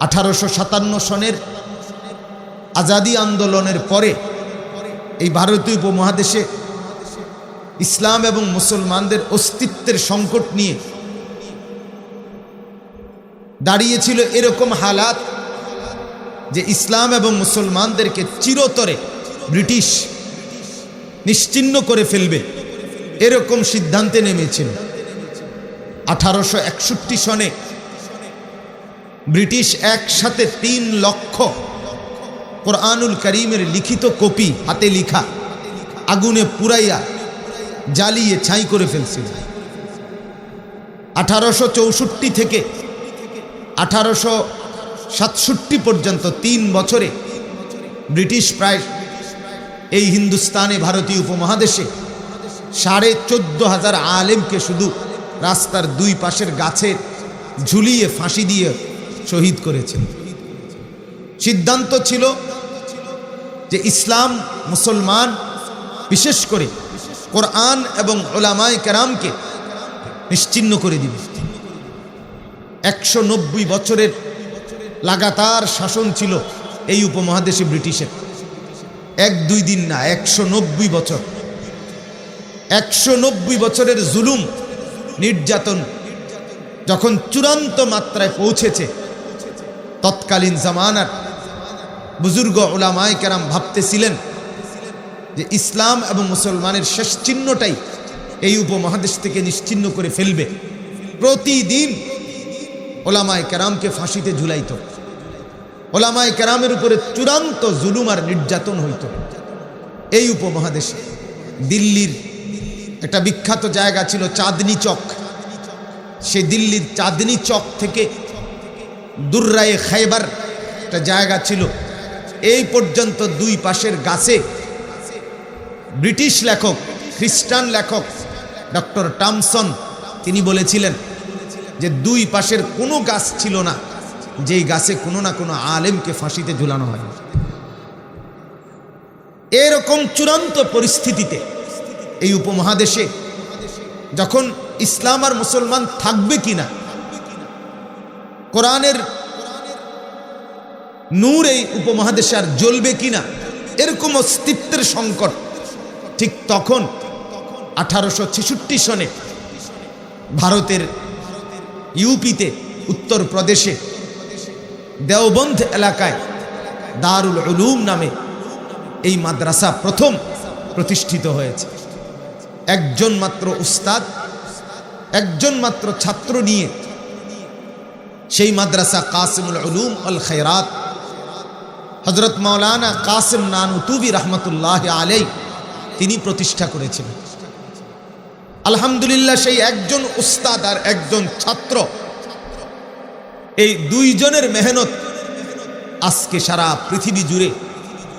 আঠারোশো সাতান্ন সনের আজাদি আন্দোলনের পরে এই ভারতীয় উপমহাদেশে ইসলাম এবং মুসলমানদের অস্তিত্বের সংকট নিয়ে দাঁড়িয়েছিল এরকম হালাত যে ইসলাম এবং মুসলমানদেরকে চিরতরে ব্রিটিশ নিশ্চিহ্ন করে ফেলবে এরকম সিদ্ধান্তে নেমেছিল। আঠারোশো একষট্টি সনে ব্রিটিশ একসাথে তিন লক্ষ কোরআনুল করিমের লিখিত কপি হাতে লিখা, আগুনে পুরাইয়া জ্বালিয়ে ছাই করে ফেলছিল। আঠারোশো চৌষট্টি থেকে আঠারোশো সাতষট্টি পর্যন্ত তিন বছরে ব্রিটিশ প্রায় এই হিন্দুস্তানে ভারতীয় উপমহাদেশে সাড়ে চোদ্দ হাজার আলেমকে শুধু রাস্তার দুই পাশের গাছে ঝুলিয়ে ফাঁসি দিয়ে শহীদ করেছেন। সিদ্ধান্ত ছিল যে ইসলাম মুসলমান, বিশেষ করে কোরআন এবং ওলামায় কেরামকে নিশ্চিন্ন করে দিবে। একশো নব্বই বছরের লাগাতার শাসন ছিল এই উপমহাদেশে ব্রিটিশের। এক দুই দিন না, একশো নব্বই বছর। একশো নব্বই বছরের জুলুম নির্যাতন যখন চূড়ান্ত মাত্রায় পৌঁছেছে তৎকালীন জামানার বুজুর্গ ওলামায় কেরাম ভাবতেছিলেন যে ইসলাম এবং মুসলমানের শেষ চিহ্নটাই এই উপমহাদেশ থেকে নিশ্চিহ্ন করে ফেলবে। প্রতিদিন ওলামায় কেরামকে ফাঁসিতে ঝুলাইত। ওলামায় কেরামের উপরে চূড়ান্ত জুলুম আর নির্যাতন হইত। এই উপমহাদেশে দিল্লির একটা বিখ্যাত জায়গা ছিল চাঁদনি চক। সে দিল্লির চাঁদনি চক থেকে দুর্রায়ে খাইবার একটা জায়গা ছিল। এই পর্যন্ত দুই পাশের গাছে ব্রিটিশ লেখক, খ্রিস্টান লেখক ডক্টর টামসন তিনি বলেছিলেন যে দুই পাশের কোনো গাছ ছিল না, যেই গাছে কোনো না কোনো আলেমকে ফাঁসিতে ঝুলানো হয়। এরকম চূড়ান্ত পরিস্থিতিতে এই উপমহাদেশে যখন ইসলাম আর মুসলমান থাকবে কিনা কোরআনের নূর এই উপমহাদেশে আর জ্বলবে কিনা এরকম অস্তিত্বের সংকট। ঠিক তখন আঠারোশো ছেষট্টি সনে ভারতের ইউপিতে, উত্তরপ্রদেশে দেওবন্ধ এলাকায় দারুল উলুম নামে এই মাদ্রাসা প্রথম প্রতিষ্ঠিত হয়েছে। একজন মাত্র উস্তাদ, একজন মাত্র ছাত্র নিয়ে সেই মাদ্রাসা কাসিমুল উলুম আল খৈরাত হজরত মৌলানা কাসিম নানুতুবি রহমতুল্লাহ আলাই তিনি প্রতিষ্ঠা করেছিলেন। আলহামদুলিল্লাহ, সেই একজন উস্তাদ আর একজন ছাত্র, এই দুইজনের মেহনত আজকে সারা পৃথিবী জুড়ে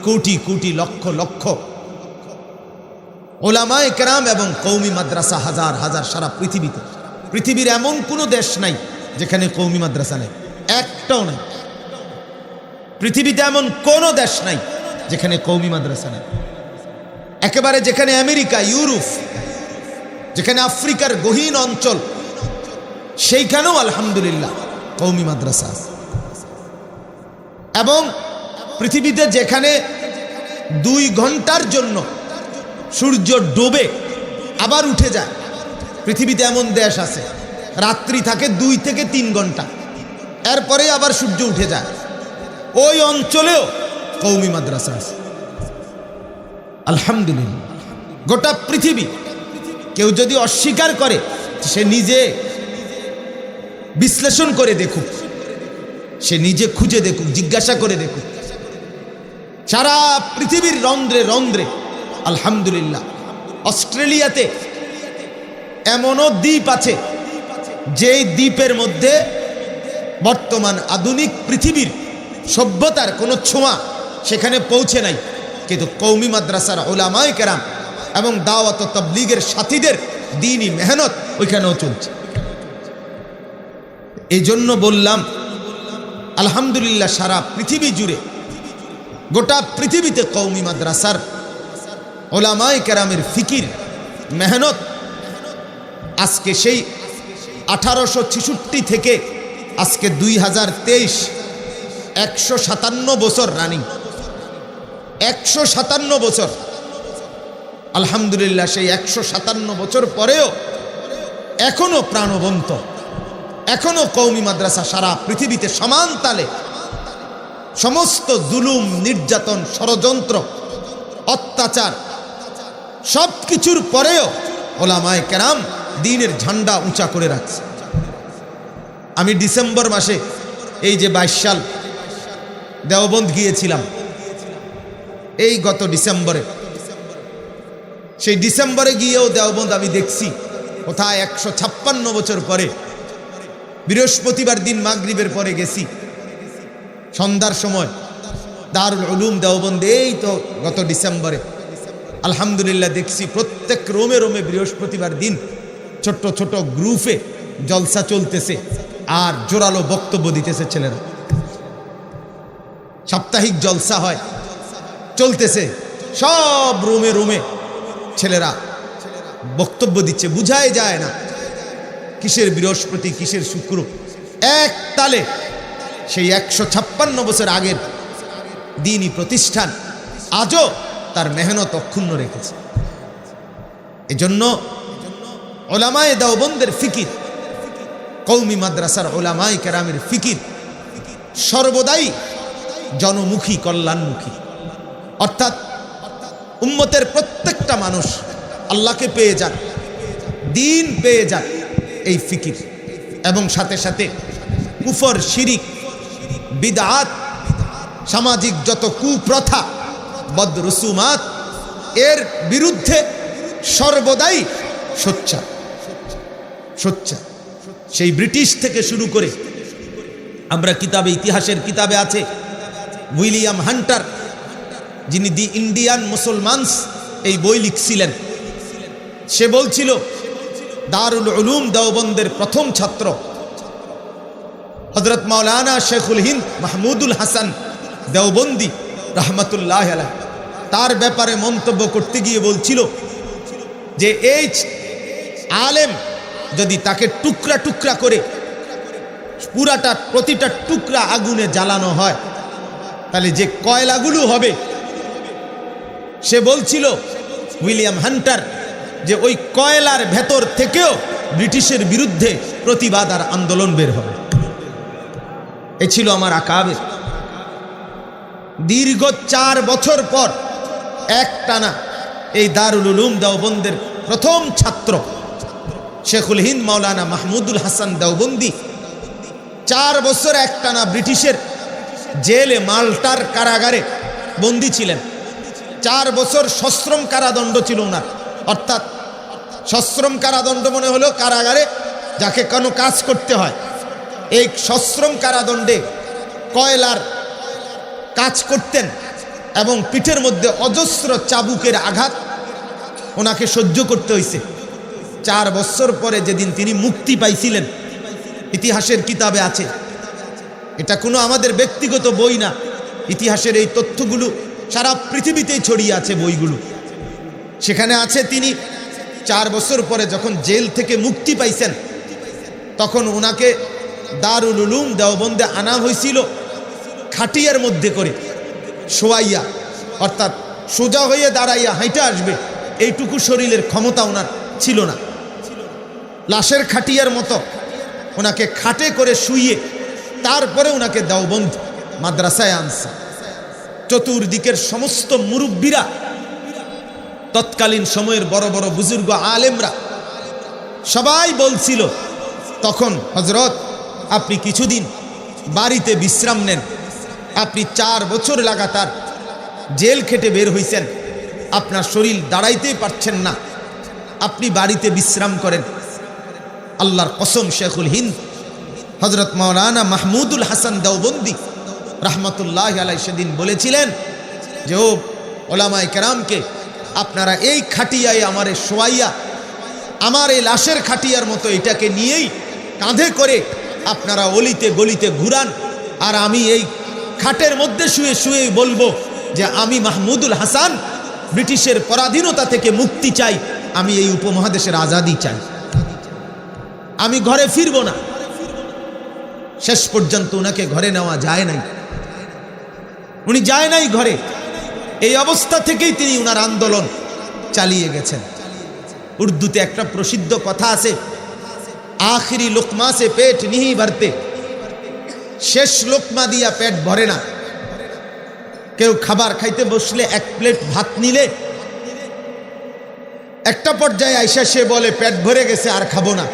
কোটি কোটি লক্ষ লক্ষ ওলামায় কেরাম এবং কৌমি মাদ্রাসা হাজার হাজার সারা পৃথিবীতে। পৃথিবীর এমন কোনো দেশ নাই যেখানে কৌমি মাদ্রাসা নেই, একটাও নাই। পৃথিবীতে এমন কোনো দেশ নাই যেখানে কৌমি মাদ্রাসা নেই। একেবারে যেখানে আমেরিকা, ইউরোপ, যেখানে আফ্রিকার গহীন অঞ্চল, সেইখানেও আলহামদুলিল্লাহ কৌমি মাদ্রাসা এবং পৃথিবীতে যেখানে দুই ঘণ্টার জন্য সূর্য ডোবে, আবার উঠে যায়, পৃথিবীতে এমন দেশ আছে রাত্রি থাকে দুই থেকে তিন ঘণ্টা। এরপরে আবার সূর্য উঠে যায়। ওই অঞ্চলেও কৌমি মাদ্রাসা আছে। আলহামদুলিল্লাহ। গোটা পৃথিবী কেউ যদি অস্বীকার করে, সে নিজে বিশ্লেষণ করে দেখুক। সে নিজে খুঁজে দেখুক, জিজ্ঞাসা করে দেখুক। সারা পৃথিবীর রন্ধ্রে রন্ধ্রে, আলহামদুলিল্লাহ, অস্ট্রেলিয়াতে এমনও দ্বীপ আছে যেই দ্বীপের মধ্যে বর্তমান আধুনিক পৃথিবীর সভ্যতার কোনো ছোঁয়া সেখানে পৌঁছে নাই, কিন্তু কৌমি মাদ্রাসার ওলামায় কেরাম এবং দাওয়াত তবলিগের সাথীদের দিনই মেহনত ওইখানেও চলছে। এই জন্য বললাম, আলহামদুলিল্লাহ সারা পৃথিবী জুড়ে, গোটা পৃথিবীতে কৌমি মাদ্রাসার ওলামায় কেরামের ফিকির, মেহনত, আজকে সেই আঠারোশো ছেষট্টি থেকে আজকে দুই হাজার তেইশ, একশো সাতান্ন বছর রানিং। একশো সাতান্ন বছর। আলহামদুলিল্লাহ, সেই একশো সাতান্ন বছর পরেও এখনও প্রাণবন্ত। এখনও কৌমি মাদ্রাসা সারা পৃথিবীতে সমান তালে সমস্ত জুলুম, নির্যাতন, ষড়যন্ত্র, অত্যাচার সব কিছুর পরেও ওলামায় কেরাম দিনের ঝান্ডা উঁচা করে রাখছে। আমি ডিসেম্বর মাসে এই যে বাইশ সাল দেওবন্দ গিয়েছিলাম, এই গত ডিসেম্বরে। সেই ডিসেম্বরে গিয়েও দেওবন্দ আমি দেখছি, কোথায় একশো ছাপ্পান্ন বছর পরে, বৃহস্পতিবার দিন মাগরিবের পরে গেছি। সন্ধ্যার সময় দারুল উলুম দেওবন্দ, এই তো গত ডিসেম্বরে। আলহামদুলিল্লাহ দেখছি প্রত্যেক রোমে রোমে বৃহস্পতিবার দিন ছোট্ট ছোট গ্রুপে জলসা চলতেছে আর জোরালো বক্তব্য দিতেছে ছেলেরা। সাপ্তাহিক জলসা হয়, চলতেছে, সব রুমে রুমে ছেলেরা বক্তব্য দিচ্ছে, বুঝাই যায় না কিসের বৃহস্পতি, কিসের শুক্র। এক তালে সেই একশো ছাপ্পান্ন বছর আগের দিনই প্রতিষ্ঠান আজও তার মেহনত অক্ষুণ্ণ রেখেছে। এজন্য ওলামায় দেওবন্দের ফিকির। কৌমি মাদ্রাসার ওলামাই কেরামের ফিকির। সর্বদাই জনমুখী, কল্যাণমুখী। অর্থাৎ উম্মতের প্রত্যেকটা মানুষ আল্লাহকে পেয়ে যাক, দিন পেয়ে যাক এই ফিকির। এবং সাথে সাথে কুফর, শিরিক, বিদাত, সামাজিক যত কুপ্রথা বদ রসুমাত এর বিরুদ্ধে সর্বদাই সোচ্চা সোচ্চা সেই ব্রিটিশ থেকে শুরু করে আমরা কিতাবে, ইতিহাসের কিতাবে আছে উইলিয়াম হান্টার, যিনি দি ইন্ডিয়ান মুসলমানস এই বই লিখছিলেন। সে বলছিল, দারুল উলুম দেওবন্দের প্রথম ছাত্র হজরত মাওলানা শেখুল হিন্দ মাহমুদুল হাসান দেওবন্দি রহমতুল্লাহ আলাহ তার ব্যাপারে মন্তব্য করতে গিয়ে বলছিল যে এই আলেম যদি তাকে টুকরা টুকরা করে পুরাটা প্রতিটা টুকরা আগুনে জ্বালানো হয়, তাহলে যে কয়লাগুলো হবে? সে বলছিল উইলিয়াম হান্টার যে ওই কয়লার ভেতর থেকেও ব্রিটিশের বিরুদ্ধে প্রতিবাদ আর আন্দোলন বের হবে। এ ছিল আমার আকাবের দীর্ঘ চার বছর পর এক টানা এই দারুল উলুম দেওবন্দের প্রথম ছাত্র শেখুল হিন্দ মাওলানা মাহমুদুল হাসান দেওবন্দি, চার বছর একটানা ব্রিটিশের জেলে মাল্টার কারাগারে বন্দি ছিলেন। চার বছর সশ্রম কারাদণ্ড ছিল ওনার। অর্থাৎ সশ্রম কারাদণ্ড মনে হলো কারাগারে যাকে কোনো কাজ করতে হয়। এই সশ্রম কারাদণ্ডে কয়লার কাজ করতেন এবং পিঠের মধ্যে অজস্র চাবুকের আঘাত ওনাকে সহ্য করতে হয়েছে চার বছর পরে যেদিন তিনি মুক্তি পাইছিলেন, ইতিহাসের কিতাবে আছে। এটা কোনো আমাদের ব্যক্তিগত বই না। ইতিহাসের এই তথ্যগুলো সারা পৃথিবীতেই ছড়িয়ে আছে বইগুলো। সেখানে আছে তিনি চার বছর পরে যখন জেল থেকে মুক্তি পাইছেন, তখন ওনাকে দারুল উলুম দেওবন্দে আনা হয়েছিল খাটিয়ার মধ্যে করে, শোয়াইয়া, অর্থাৎ সোজা হয়ে দাঁড়াইয়া হাইটা আসবে। এইটুকু শরীরের ক্ষমতা ওনার ছিল না। লাশের খাটিয়ার মতো। ওনাকে খাটে করে শুইয়ে তারপরে ওনাকে দেওবন্ধ মাদ্রাসায় আনছে। চতুর্দিকের সমস্ত মুরব্বীরা, তৎকালীন সময়ের বড় বড় বুজুর্গ আলেমরা, সবাই বলছিল, তখন হজরত আপনি কিছুদিন বাড়িতে বিশ্রাম নেন। আপনি চার বছর লাগাতার জেল খেটে বের হইছেন। আপনার শরীর দাঁড়াইতেই পারছেন না। আপনি বাড়িতে বিশ্রাম করেন। আল্লাহর কসম শেখুল হিন্দ হজরত মৌলানা মাহমুদুল হাসান দেওবন্দি রহমতুল্লাহ আলাই সেদিন বলেছিলেন যে, ও ওলামায় কেরামকে, আপনারা এই খাটিয়ায় আমারে শোয়াইয়া, আমার এই লাশের খাটিয়ার মতো এটাকে নিয়েই কাঁধে করে আপনারা অলিতে গলিতে ঘুরান, আর আমি এই খাটের মধ্যে শুয়ে শুয়ে বলব যে, আমি মাহমুদুল হাসান ব্রিটিশের পরাধীনতা থেকে মুক্তি চাই, আমি এই উপমহাদেশের আজাদি চাই। আমি ঘরে ফিরব না। শেষ পর্যন্ত ওনাকে ঘরে নেওয়া যায় নাই। উনি যায় নাই ঘরে। এই অবস্থা থেকেই তিনি উনার আন্দোলন চালিয়ে গেছেন। উর্দুতে একটা প্রসিদ্ধ কথা আছে, আখিরি লোকমা সে পেট নিহি ভরতে। শেষ লোকমা দিয়া পেট ভরে না। কেউ খাবার খাইতে বসলে এক প্লেট ভাত নিলে। একটা পর্যায়ে আইসা সে বলে, পেট ভরে গেছে, আর খাব না।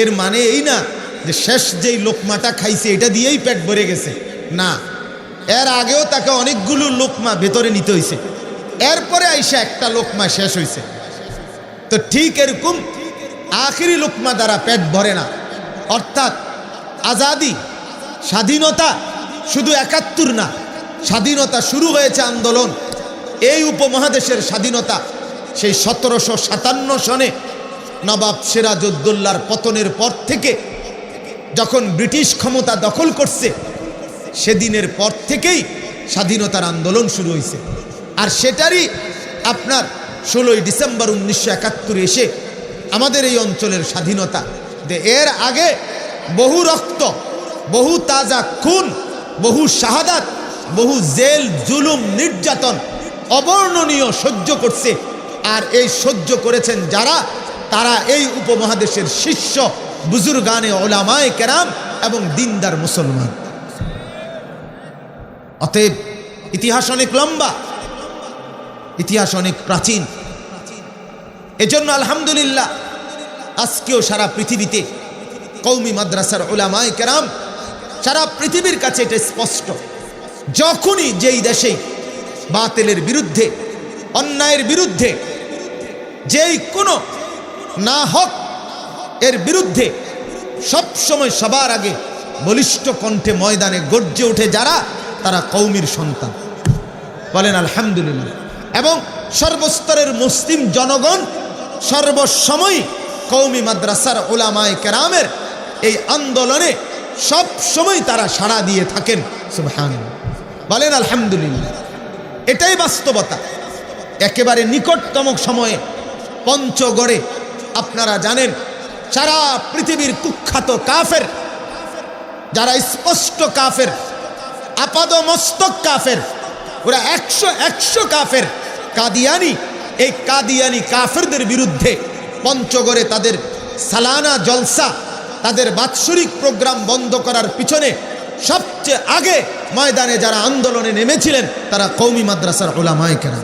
এর মানে এই না যে শেষ যেই লোকমাটা খাইছে, এটা দিয়েই পেট ভরে গেছে। না, এর আগেও তাকে অনেকগুলো লোকমা ভেতরে নিতে হয়েছে এরপরে আইসা একটা লোকমা শেষ হয়েছে তো ঠিক এরকম আখিরি লোকমা দ্বারা পেট ভরে না। অর্থাৎ আজাদি, স্বাধীনতা শুধু একাত্তর না, স্বাধীনতা শুরু হয়েছে আন্দোলন। এই উপমহাদেশের স্বাধীনতা সেই সতেরোশো সাতান্ন সনে নবাব সিরাজউদ্দৌলার পতনের পর থেকে যখন ব্রিটিশ ক্ষমতা দখল করছে, সেদিনের পর থেকেই স্বাধীনতার আন্দোলন শুরু হয়েছে আর সেটারই আপনার ষোলোই ডিসেম্বর উনিশশো একাত্তরে এসে আমাদের এই অঞ্চলের স্বাধীনতা। যে এর আগে বহু রক্ত, বহু তাজা খুন, বহু শাহাদাত, বহু জেল, জুলুম, নির্যাতন অবর্ণনীয় সহ্য করছে। আর এই সহ্য করেছেন যারা? তারা এই উপমহাদেশের শিষ্য, বুজুর্গানে ওলামায় কেরাম এবং দিনদার মুসলমান। অতএব ইতিহাস অনেক লম্বা, ইতিহাস অনেক প্রাচীন। এজন্য আলহামদুলিল্লাহ, আজকেও সারা পৃথিবীতে কৌমি মাদ্রাসার ওলামায় কেরাম, সারা পৃথিবীর কাছে এটা স্পষ্ট। যখনই যেই দেশে বাতিলের বিরুদ্ধে, অন্যায়ের বিরুদ্ধে যেই কোনো না হক, এর বিরুদ্ধে সব সময় সবার আগে বলিষ্ঠ কণ্ঠে ময়দানে গর্জে ওঠে যারা, তারা কৌমির সন্তান। বলেন আলহামদুলিল্লাহ। এবং সর্বস্তরের মুসলিম জনগণ সর্বসময় কৌমি মাদ্রাসার ওলামায় কেরামের এই আন্দোলনে সব সময় তারা সাড়া দিয়ে থাকেন। সুবহান বলেন আলহামদুলিল্লাহ। এটাই বাস্তবতা। একেবারে নিকটতম সময়ে পঞ্চগড়ে আপনারা জানেন, সারা পৃথিবীর কুখ্যাত কাফের, যারা স্পষ্ট কাফের আপাদ মস্তক কাফের, ওরা একশো একশো কাফের, কাদিয়ানি, এই কাদিয়ানি কাফেরদের বিরুদ্ধে পঞ্চগড়ে তাদের সালানা জলসা, তাদের বাৎসরিক প্রোগ্রাম বন্ধ করার পিছনে সবচেয়ে আগে ময়দানে যারা আন্দোলনে নেমেছিলেন, তারা কৌমি মাদ্রাসার ওলামায় কেনা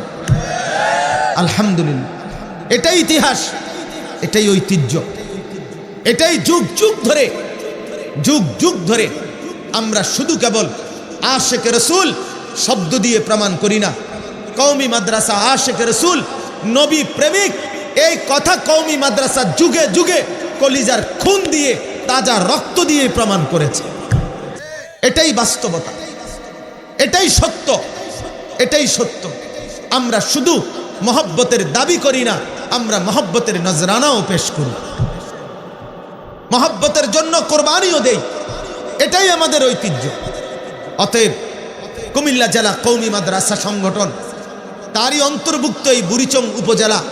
আলহামদুলিল্লাহ। এটাই ইতিহাস। এটাই ঐতিহ্য। এটাই যুগ যুগ ধরে, যুগ যুগ ধরে আমরা শুধু কেবল আশেক রসুল শব্দ দিয়ে প্রমাণ করি না। কৌমি মাদ্রাসা, আশেক রসুল, নবী প্রেমিক, এই কথা কৌমি মাদ্রাসা যুগে যুগে কলিজার খুন দিয়ে, তাজা রক্ত দিয়ে প্রমাণ করেছে। এটাই বাস্তবতা। এটাই সত্য। এটাই সত্য। আমরা শুধু মহব্বতের দাবি করি না আমরা মহব্বতের নজরানাও পেশ করি। মহব্বতের জন্য কোরবানিও দেই। এটাই আমাদের ঐতিহ্য। অতএব কুমিল্লা জেলা কৌমি মাদ্রাসা সংগঠন, তারই অন্তর্ভুক্ত এই বুড়িচং উপজেলা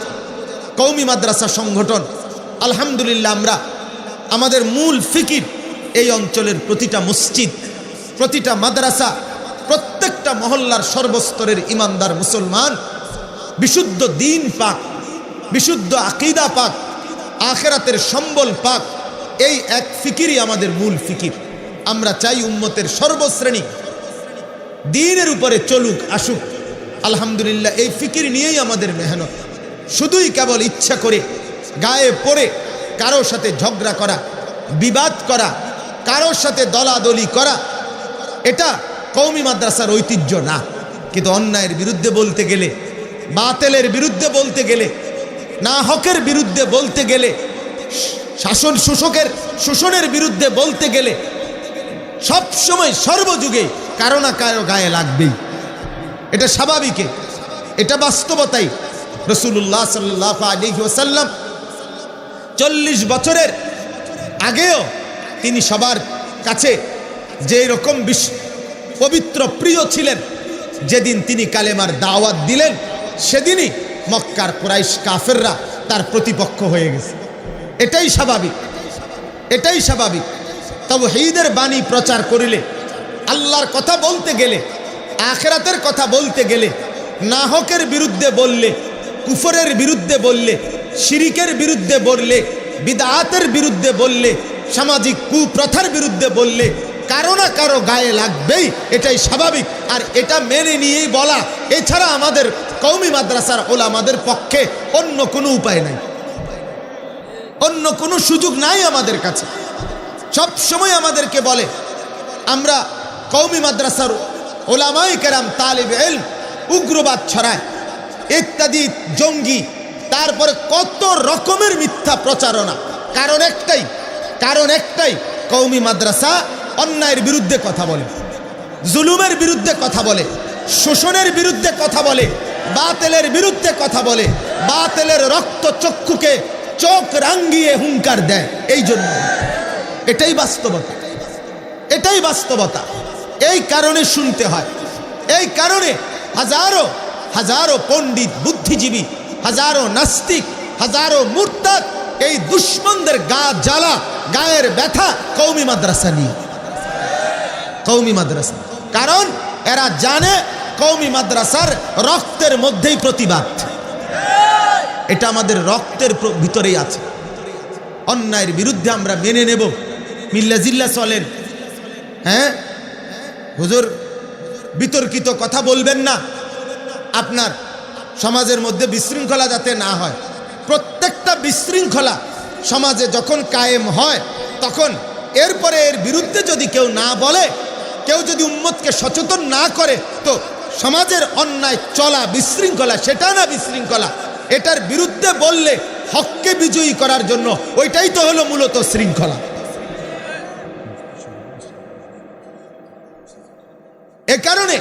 কৌমি মাদ্রাসা সংগঠন, আলহামদুলিল্লাহ আমরা আমাদের মূল ফিকির এই অঞ্চলের প্রতিটা মসজিদ, প্রতিটা মাদ্রাসা, প্রত্যেকটা মহল্লার সর্বস্তরের ইমানদার মুসলমান, বিশুদ্ধ দিন পাক বিশুদ্ধ আকিদা পাক, আখেরাতের সম্বল পাক, এই এক ফিকিরই আমাদের মূল ফিকির। আমরা চাই উম্মতের সর্বশ্রেণী, দিনের উপরে চলুক, আসুক। আলহামদুলিল্লাহ, এই ফিকির নিয়েই আমাদের মেহনত। শুধুই কেবল ইচ্ছা করে, গায়ে পড়ে, কারোর সাথে ঝগড়া করা, বিবাদ করা, কারোর সাথে দলাদলি করা, এটা কৌমি মাদ্রাসার ঐতিহ্য না। কিন্তু অন্যায়ের বিরুদ্ধে বলতে গেলে, বাতেলের বিরুদ্ধে বলতে গেলে না হকের বিরুদ্ধে বলতে গেলে, শাসন শোষকের, শোষণের বিরুদ্ধে বলতে গেলে সব সময় সর্বযুগে কারও না কারও গায়ে লাগবেই। এটা স্বাভাবিকে। এটা বাস্তবতাই। রসুল্লাহ সাল্লাহ আলী ওসাল্লাম চল্লিশ বছরের আগেও তিনি সবার কাছে যে রকম বিশ পবিত্র প্রিয় ছিলেন, যেদিন তিনি কালেমার দাওয়াত দিলেন, সেদিনই মক্কার কুরাইশ কাফেররা তার প্রতিপক্ষ হয়ে গেছে। এটাই স্বাভাবিক। এটাই স্বাভাবিক। তবে হেইদের বাণী প্রচার করিলে, আল্লাহর কথা বলতে গেলে, আখেরাতের কথা বলতে গেলে, নাহকের বিরুদ্ধে বললে, কুফরের বিরুদ্ধে বললে, শিরিকের বিরুদ্ধে বললে বিদাতের বিরুদ্ধে বললে, সামাজিক কুপ্রথার বিরুদ্ধে বললে, কারও না কারও গায়ে লাগবেই। এটাই স্বাভাবিক। আর এটা মেনে নিয়েই বলা। এছাড়া আমাদের কৌমি মাদ্রাসার ওলামাদের পক্ষে অন্য কোনো উপায় নাই। অন্য কোনো সুযোগ নাই আমাদের কাছে। সব সময় আমাদেরকে বলে, আমরা কৌমি মাদ্রাসার ওলামাই কেরাম তালিব এল উগ্রবাদ ছড়ায়, ইত্যাদি, জঙ্গি, তারপরে কত রকমের মিথ্যা প্রচারণা। কারণ একটাই কারণ একটাই কৌমি মাদ্রাসা অন্যায়ের বিরুদ্ধে কথা বলে, জুলুমের বিরুদ্ধে কথা বলে, শোষণের বিরুদ্ধে কথা বলে বাতেলের বিরুদ্ধে কথা বলে, বাতেলের রক্ত চক্ষুকে চোখ রাঙ্গিয়ে হুঙ্কার দেয়। এই জন্য এটাই বাস্তবতা। এটাই বাস্তবতা। এই কারণে শুনতে হয়। এই কারণে হাজারো হাজারো পণ্ডিত, বুদ্ধিজীবী, হাজারো নাস্তিক, হাজারো মুরতাদ এই দুশ্মনদের গা জ্বালা, গায়ের ব্যথা কৌমি মাদ্রাসা নিয়ে। কৌমি মাদ্রাসা। কারণ এরা জানে কৌমি মাদ্রাসার রক্তের মধ্যেই প্রতিবাদ। এটা আমাদের রক্তের ভিতরেই আছে। অন্যায়ের বিরুদ্ধে আমরা মেনে নেব। মিল্লা জিল্লা চলেন হ্যাঁ? হুজুর, বিতর্কিত কথা বলবেন না। আপনার সমাজের মধ্যে বিশৃঙ্খলা যাতে না হয়। প্রত্যেকটা বিশৃঙ্খলা সমাজে যখন কায়েম হয়, তখন এরপরে এর বিরুদ্ধে যদি কেউ না বলে, কেউ যদি উম্মতকে সচেতন না করে, তো সমাজের অন্যায় চলা বিশৃঙ্খলা, সেটা না বিশৃঙ্খলা। এটার বিরুদ্ধে বললে হককে বিজয়ী করার জন্য ওইটাই তো হলো মূলত শৃঙ্খলা। এ কারণে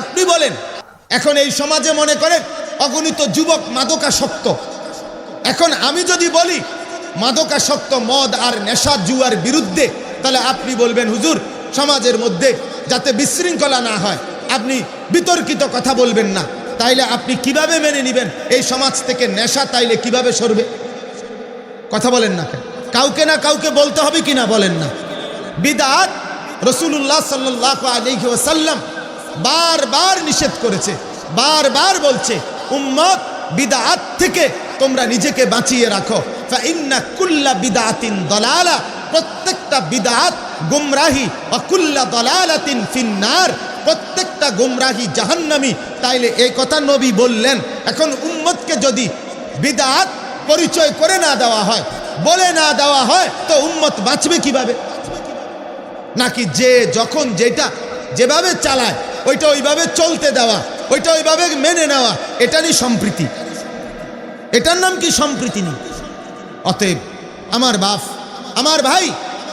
আপনি বলেন, এখন এই সমাজে মনে করেন অগণিত যুবক মাদকাসক্ত। এখন আমি যদি বলি মাদকাসক্ত, মদ আর নেশা জুয়ার বিরুদ্ধে, তাহলে আপনি বলবেন, হুজুর, সমাজের মধ্যে যাতে বিশৃঙ্খলা না হয় আপনি বিতর্কিত কথা বলবেন না। তাইলে আপনি কীভাবে মেনে নেবেন? এই সমাজ থেকে নেশা তাইলে কীভাবে সরবে? কথা বলেন না কেন? কাউকে না কাউকে বলতে হবে কি না বলেন না। বিদাত রসুল্লাহ সাল্লাহ আলহি ওসাল্লাম বারবার নিষেধ করেছে বারবার বলছে, উম্মত, বিদাত থেকে তোমরা নিজেকে বাঁচিয়ে রাখো। ফাইন্না কুল্লা বিদাতিন দলালা। প্রত্যেকটা বিদাত গুমরাহি অকুল্লা দলালাতিন ফিন্নার, প্রত্যেকটা গুমরাহি জাহান্নামি। তাইলে এই কথা নবী বললেন, এখন উম্মতকে যদি বিদাত পরিচয় করে না দেওয়া হয়, বলে না দেওয়া হয়, তো উম্মত বাঁচবে কীভাবে? নাকি যে যখন যেটা যেভাবে চালায়, ওইটা ওইভাবে চলতে দেওয়া, ওইটা ওইভাবে মেনে নেওয়া, এটারই সম্প্রীতি। এটার নাম কি সম্প্রীতি নেই? অতএব আমার বাপ, আমার ভাই,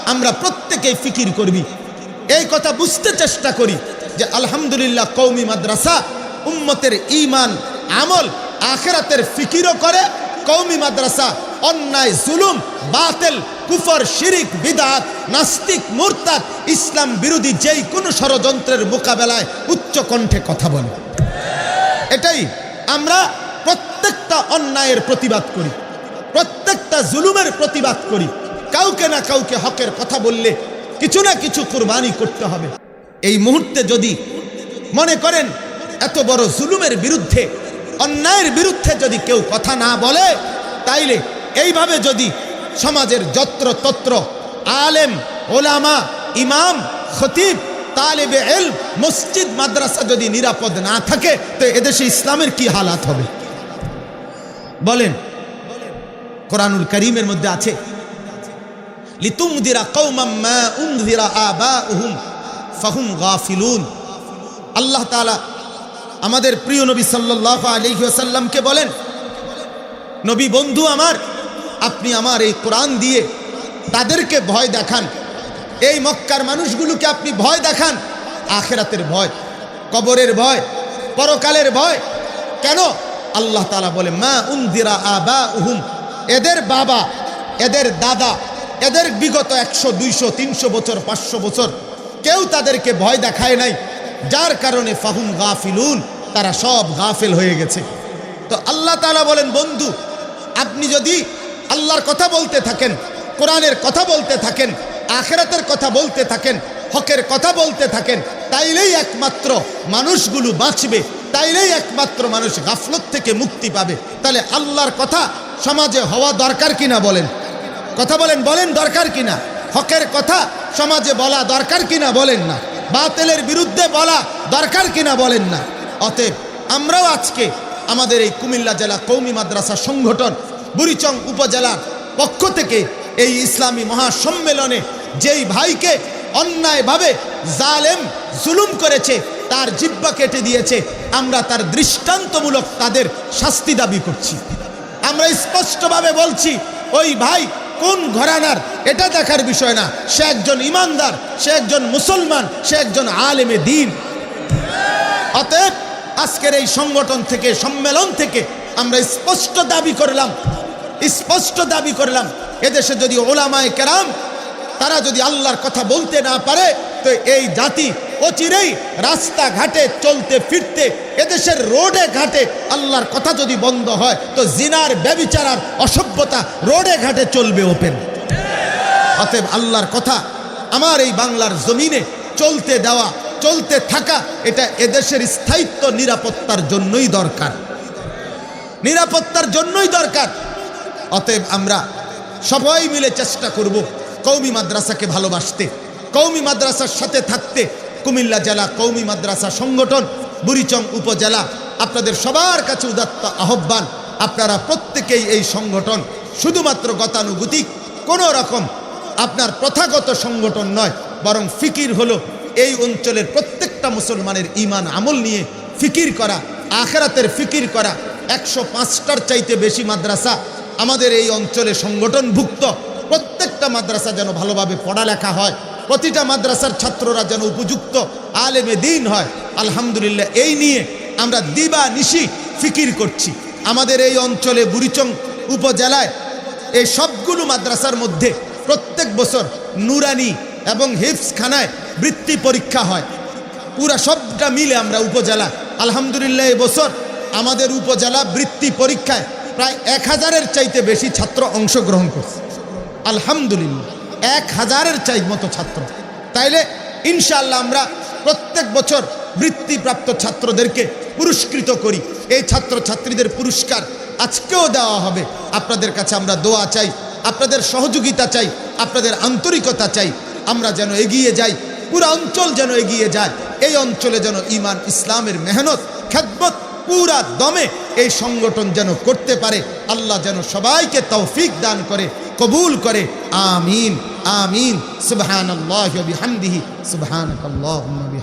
আমরা প্রত্যেকেই ফিকির করবি। এই কথা বুঝতে চেষ্টা করি যে আলহামদুলিল্লাহ কৌমি মাদ্রাসা উম্মতের ইমান আমল আখেরাতের ফিকিরও করে কৌমি মাদ্রাসা অন্যায়, জুলুম, বাতেল, কুফর, শিরিক, বিদাত, নাস্তিক, মুরতাদ, ইসলাম বিরোধী যেই কোনো ষড়যন্ত্রের মোকাবেলায় উচ্চ কণ্ঠে কথা বলে। এটাই আমরা প্রত্যেকটা অন্যায়ের প্রতিবাদ করি, প্রত্যেকটা জুলুমের প্রতিবাদ করি। কাউকে না কাউকে হকের কথা বললে কিছু না কিছু কোরবানি করতে হবে। এই মুহূর্তে যদি মনে করেন এত বড় জুলুমের বিরুদ্ধে, অন্যায়ের বিরুদ্ধে যদি কেউ কথা না বলে, তাইলে এইভাবে যদি সমাজের যত্র তত্র আলেম, ওলামা, ইমাম, খতিব, তালেবে এল মসজিদ, মাদ্রাসা যদি নিরাপদ না থাকে, তো এদেশে ইসলামের কি হালাত হবে? বলেন, কোরআনুল করিমের মধ্যে আছে লিতুমদিরা কওমাম মা উনদিরা আবাউহুম, ফাহুম গাফিলুন। আল্লাহ তাআলা আমাদের প্রিয় নবী আলাইহি বলেন, নবী বন্ধু আমার, আপনি আমার এই কোরআন দিয়ে তাদেরকে ভয় দেখান। এই মক্কার মানুষগুলোকে আপনি ভয় দেখান। আখেরাতের ভয়, কবরের ভয়, পরকালের ভয়। কেন? আল্লাহ তালা বলে, মা উন্দিরা আবা উহুম এদের বাবা, এদের দাদা এদের বিগত একশো, দুইশো, তিনশো বছর, পাঁচশো বছর কেউ তাদেরকে ভয় দেখায় নাই। যার কারণে ফাহুম গাফিলুন, তারা সব গাফেল হয়ে গেছে। তো আল্লাহ তালা বলেন, বন্ধু, আপনি যদি আল্লাহর কথা বলতে থাকেন, কোরআনের কথা বলতে থাকেন, আখেরাতের কথা বলতে থাকেন, হকের কথা বলতে থাকেন, তাইলেই একমাত্র মানুষগুলো বাঁচবে, তাইলেই একমাত্র মানুষ গাফলত থেকে মুক্তি পাবে। তাহলে আল্লাহর কথা সমাজে হওয়া দরকার কিনা বলেন? কথা বলেন বলেন দরকার কিনা? হকের কথা সমাজে বলা দরকার কিনা বলেন না। বাতিলের বিরুদ্ধে বলা দরকার কিনা বলেন না। অতএব আমরাও আজকে আমাদের এই কুমিল্লা জেলা কৌমি মাদ্রাসা সংগঠন, বুড়িচং উপজেলার পক্ষ থেকে এই ইসলামী মহাসম্মেলনে যেই ভাইকে অন্যায়ভাবে জালেম, জুলুম করেছে, তার জিব্বা কেটে দিয়েছে, আমরা তার দৃষ্টান্তমূলক তাদের শাস্তি দাবি করছি। আমরা স্পষ্টভাবে বলছি, ওই ভাই কোন ঘরানার? এটা দেখার বিষয় না। সে একজন ইমানদার, সে একজন মুসলমান, সে একজন আলেমে দিন। অতএব আজকের এই সংগঠন থেকে, সম্মেলন থেকে আমরা স্পষ্ট দাবি করলাম, স্পষ্ট দাবি করলাম, এদেশে যদি ওলামায় কেরাম, তারা যদি আল্লাহর কথা বলতে না পারে, তো এই জাতি অচিরেই রাস্তাঘাটে চলতে ফিরতে, এদেশের রোডে ঘাটে আল্লাহর কথা যদি বন্ধ হয়, তো জিনার ব্যবিচারার অসভ্যতা রোডে ঘাটে চলবে ওপেন। অতএব আল্লাহর কথা, আমার এই বাংলার জমিনে চলতে দেওয়া, চলতে থাকা, এটা এদেশের স্থায়িত্ব নিরাপত্তার জন্যই দরকার। নিরাপত্তার জন্যই দরকার। অতএব আমরা সবাই মিলে চেষ্টা করব কৌমি মাদ্রাসাকে ভালোবাসতে, কৌমি মাদ্রাসার সাথে থাকতে কুমিল্লা জেলা কৌমি মাদ্রাসা সংগঠন, বুড়িচং উপজেলা। আপনাদের সবার কাছে উদাত্ত আহ্বান, আপনারা প্রত্যেকেই এই সংগঠন শুধুমাত্র গতানুগতিক, কোনো রকম আপনার প্রথাগত সংগঠন নয়, বরং ফিকির হলো এই অঞ্চলের প্রত্যেকটা মুসলমানের ইমান আমল নিয়ে ফিকির করা, আখেরাতের ফিকির করা। একশো পাঁচটার চাইতে বেশি মাদ্রাসা আমাদের এই অঞ্চলে সংগঠনভুক্ত। প্রত্যেকটা মাদ্রাসা যেন ভালোভাবে পড়ালেখা হয় প্রতিটা মাদ্রাসার ছাত্ররা যেন উপযুক্ত আলেমে দিন হয়, আলহামদুলিল্লাহ, এই নিয়ে আমরা দিবা নিশি ফিকির করছি। আমাদের এই অঞ্চলে বুড়িচং উপজেলায় এই সবগুলো মাদ্রাসার মধ্যে প্রত্যেক বছর নুরানি এবং হিফসখানায় বৃত্তি পরীক্ষা হয়। পুরা সবটা মিলে আমরা উপজেলা, আলহামদুলিল্লাহ এবছর আমাদের উপজেলা বৃত্তি পরীক্ষায় প্রায় এক হাজারের চাইতে বেশি ছাত্র অংশগ্রহণ করছে। আলহামদুলিল্লাহ। এক হাজারের চাই মতো ছাত্র। তাইলে ইনশাআল্লাহ আমরা প্রত্যেক বছর বৃত্তিপ্রাপ্ত ছাত্রদেরকে পুরস্কৃত করি। এই ছাত্র ছাত্রীদের পুরস্কার আজকেও দেওয়া হবে। আপনাদের কাছে আমরা দোয়া চাই, আপনাদের সহযোগিতা চাই, আপনাদের আন্তরিকতা চাই। আমরা যেন এগিয়ে যাই, পুরো অঞ্চল যেন এগিয়ে যায়। এই অঞ্চলে যেন ইমান, ইসলামের মেহনত খ্যাতমত পুরা দমে এই সংগঠন যেন করতে পারে। আল্লাহ যেন সবাইকে তৌফিক দান করে, কবুল করে। আমিন আমিন। সুবহানাল্লাহি ওয়া বিহামদিহি। বিহামদিহি।